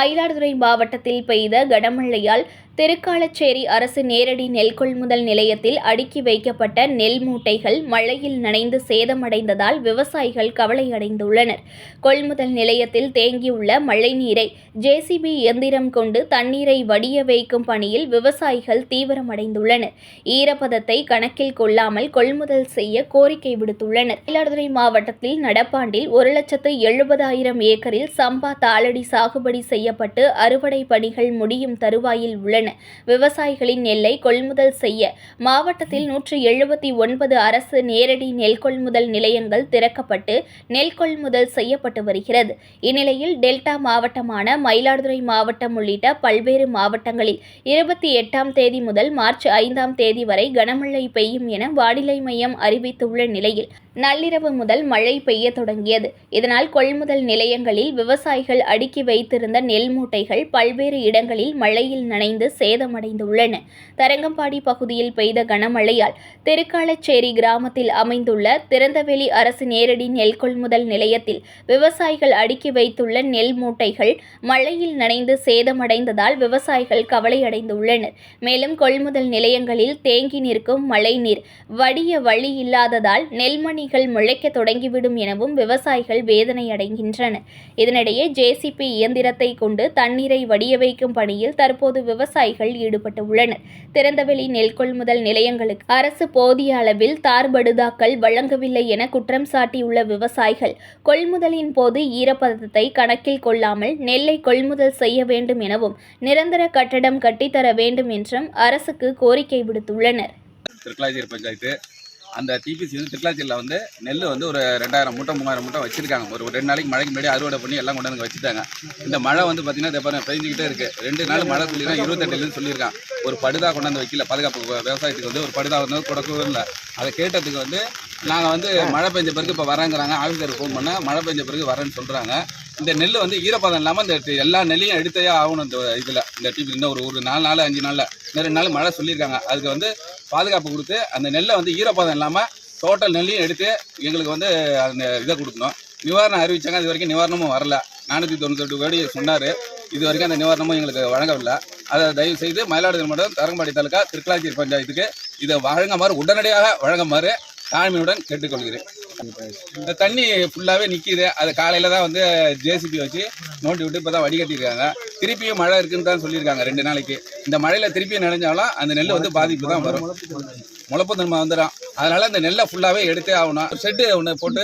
மயிலாடுதுறை மாவட்டத்தில் பெய்த கனமழையால் திருக்காலச்சேரி அரசு நேரடி நெல் கொள்முதல் நிலையத்தில் அடுக்கி வைக்கப்பட்ட நெல் மூட்டைகள் மழையில் நனைந்து சேதமடைந்ததால் விவசாயிகள் கவலையடைந்துள்ளனர். கொள்முதல் நிலையத்தில் தேங்கியுள்ள மழைநீரை ஜேசிபி இயந்திரம் கொண்டு தண்ணீரை வடிய வைக்கும் பணியில் விவசாயிகள் தீவிரமடைந்துள்ளனர். ஈரப்பதத்தை கணக்கில் கொள்ளாமல் கொள்முதல் செய்ய கோரிக்கை விடுத்துள்ளனர். மயிலாடுதுறை மாவட்டத்தில் நடப்பாண்டில் ஒரு லட்சத்து எழுபதாயிரம் ஏக்கரில் சம்பா தாளடி சாகுபடி செய்யப்பட்டு அறுவடை பணிகள் முடியும் தருவாயில் உள்ளன. விவசாயிகளின் நெல்லை கொள்முதல் செய்ய மாவட்டத்தில் நூற்று எழுபத்தி ஒன்பது அரசு நேரடி நெல் கொள்முதல் நிலையங்கள் திறக்கப்பட்டு நெல் கொள்முதல் செய்யப்பட்டு வருகிறது. இந்நிலையில் டெல்டா மாவட்டமான மயிலாடுதுறை மாவட்டம் உள்ளிட்ட பல்வேறு மாவட்டங்களில் இருபத்தி எட்டாம் தேதி முதல் மார்ச் ஐந்தாம் தேதி வரை கனமழை பெய்யும் என வானிலை மையம் அறிவித்துள்ள நிலையில் நள்ளிரவு முதல் மழை பெய்ய தொடங்கியது. இதனால் கொள்முதல் நிலையங்களில் விவசாயிகள் அடுக்கி வைத்திருந்த நெல் மூட்டைகள் பல்வேறு இடங்களில் மழையில் நனைந்து சேதமடைந்துள்ளன. தரங்கம்பாடி பகுதியில் பெய்த கனமழையால் திருக்காலச்சேரி கிராமத்தில் அமைந்துள்ள திறந்தவெளி அரசு நேரடி நெல் கொள்முதல் நிலையத்தில் விவசாயிகள் அடுக்கி வைத்துள்ள நெல் மூட்டைகள் மழையில் நனைந்து சேதமடைந்ததால் விவசாயிகள் கவலையடைந்துள்ளனர். மேலும் கொள்முதல் நிலையங்களில் தேங்கி நிற்கும் மழைநீர் வடிய வழி இல்லாததால் நெல்மணிகள் முளைக்க தொடங்கிவிடும் எனவும் விவசாயிகள் வேதனை அடைகின்றனர் இதனிடையே ஜேசிபி இயந்திரத்தை கொண்டு தண்ணீரை வடிய வைக்கும் பணியில் தற்போது விவசாயிகள் ஈடுபட்டு உள்ளனர். திறந்தவெளி நெல் கொள்முதல் நிலையங்களுக்கு அரசு போதிய அளவில் தார்படுதாக்கள் வழங்கவில்லை என குற்றம் சாட்டியுள்ள விவசாயிகள் கொள்முதலின் போது ஈரப்பதத்தை கணக்கில் கொள்ளாமல் நெல்லை கொள்முதல் செய்ய வேண்டும் எனவும் நிரந்தர கட்டடம் கட்டித்தர வேண்டும் என்றும் அரசுக்கு கோரிக்கை விடுத்துள்ளனர். திருக்கலாச்சேரி பஞ்சாயத்து அந்த டிபிசி வந்து திருக்கலாச்சேரியில் வந்து நெல் வந்து ஒரு ரெண்டாயிரம் மூட்டை மூவாயிரம் மூட்டை வச்சிருக்காங்க. ஒரு ரெண்டு நாளைக்கு மழைக்கு முன்னாடி அறுவடை பண்ணி எல்லாம் கொண்டு வந்து வச்சுட்டாங்க. இந்த மழை வந்து பார்த்தீங்கன்னா பாருங்க பெஞ்சிக்கிட்டே இருக்கு. ரெண்டு நாள் மழை சொல்லியிருக்காங்க இருபத்தெட்டுலேருந்து சொல்லியிருக்கான் ஒரு படுதா கொண்டாந்து வைக்கல. பாதுகாப்பு விவசாயத்துக்கு வந்து ஒரு படுதா வந்து கொடுக்கவும் இல்லை. அதை கேட்டதுக்கு வந்து நாங்கள் வந்து மழை பெஞ்ச பிறகு இப்போ வரேங்கிறாங்க. ஆஃபீஸருக்கு ஃபோன் பண்ணால் மழை பெஞ்ச பிறகு வரேன்னு சொல்கிறாங்க இந்த நெல் வந்து ஈரப்பதம் இல்லாமல் இந்த எல்லா நெல்லையும் எடுத்தே ஆகணும் இந்த இதில். இந்த டிபி இன்னும் ஒரு ஒரு நாலு நாள் அஞ்சு நாளில். இன்னும் ரெண்டு நாள் மழை சொல்லியிருக்காங்க. அதுக்கு வந்து பாதுகாப்பு கொடுத்து அந்த நெல்லை வந்து ஈரப்பதம் இல்லாமல் டோட்டல் நெல்லையும் எடுத்து எங்களுக்கு வந்து அந்த இதை கொடுக்கணும். நிவாரணம் அறிவித்தாங்க இது வரைக்கும் நிவாரணமும் வரல. நானூற்றி தொண்ணூத்தெட்டு கோடி சொன்னார். இது வரைக்கும் அந்த நிவாரணமும் எங்களுக்கு வழங்கவில்லை. அதை தயவு செய்து மயிலாடுதுறை மாவட்டம் தரங்கம்பாடி தாலுக்கா திருக்கலாச்சேரி பஞ்சாயத்துக்கு இதை வழங்குமாறு உடனடியாக வழங்குமாறு தாழ்மையுடன் கேட்டுக்கொள்கிறேன். இந்த தண்ணி ஃபுல்லாகவே நிற்கிது அது காலையில் தான் வந்து ஜேசிபி வச்சு நோண்டி விட்டு இப்போ தான் வடிகட்டியிருக்காங்க. திருப்பியும் மழை இருக்குன்னு தான் சொல்லியிருக்காங்க ரெண்டு நாளைக்கு. இந்த மழையில் திருப்பியும் நினைஞ்சாலும் அந்த நெல் வந்து பாதிப்பு தான் வரும். முளப்பு தன்மை வந்துடும். அதனால இந்த நெல்லை ஃபுல்லாகவே எடுத்தே ஆகணும். ஷெட்டு ஒன்று போட்டு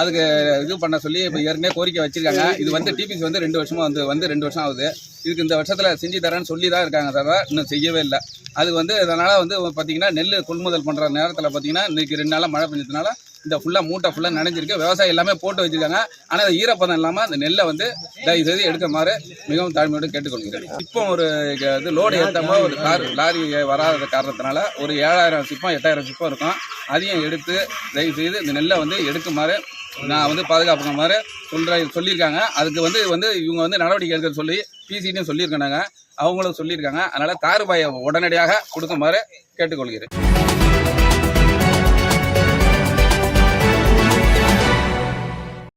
அதுக்கு இது பண்ண சொல்லி இப்போ ஏற்கனவே கோரிக்கை வச்சிருக்காங்க. இது வந்து டிபிசி வந்து ரெண்டு வருஷமாக வந்து வந்து ரெண்டு வருஷம் ஆகுது. இதுக்கு இந்த வருஷத்தில் செஞ்சு தரேன்னு சொல்லி தான் இருக்காங்க தவிர இன்னும் செய்யவே இல்லை. அது வந்து அதனால் வந்து பார்த்தீங்கன்னா நெல் கொள்முதல் பண்ணுற நேரத்தில் பார்த்தீங்கன்னா இன்றைக்கி ரெண்டு நாளாக மழை பெஞ்சதுனால இந்த ஃபுல்லாக மூட்டை ஃபுல்லாக நனைஞ்சிருக்கு. விவசாயம் எல்லாமே போட்டு வச்சிருக்காங்க. ஆனால் அது ஈரப்பதம் இல்லாமல் அந்த நெல்லை வந்து தயவு செய்து எடுக்குமாறு மிகவும் தாழ்மையோடு கேட்டுக்கொள்கிறேன். இப்போ ஒரு இது லோடு ஏற்றாம ஒரு கார் லாரி வராத காரணத்தினால ஒரு ஏழாயிரம் சிப்பம் எட்டாயிரம் சிப்பம் இருக்கும். அதையும் எடுத்து தயவு செய்து இந்த நெல்லை வந்து எடுக்குமாறு நான் வந்து பாதுகாப்புக்குமாறு சொல்கிறேன் சொல்லியிருக்காங்க. அதுக்கு வந்து வந்து இவங்க வந்து நடவடிக்கை எடுக்க சொல்லி பிசிட்டையும் சொல்லியிருக்காங்க. அவங்களும் சொல்லியிருக்காங்க. அதனால் தார் பாயை உடனடியாக கொடுக்குமாறு கேட்டுக்கொள்கிறேன்.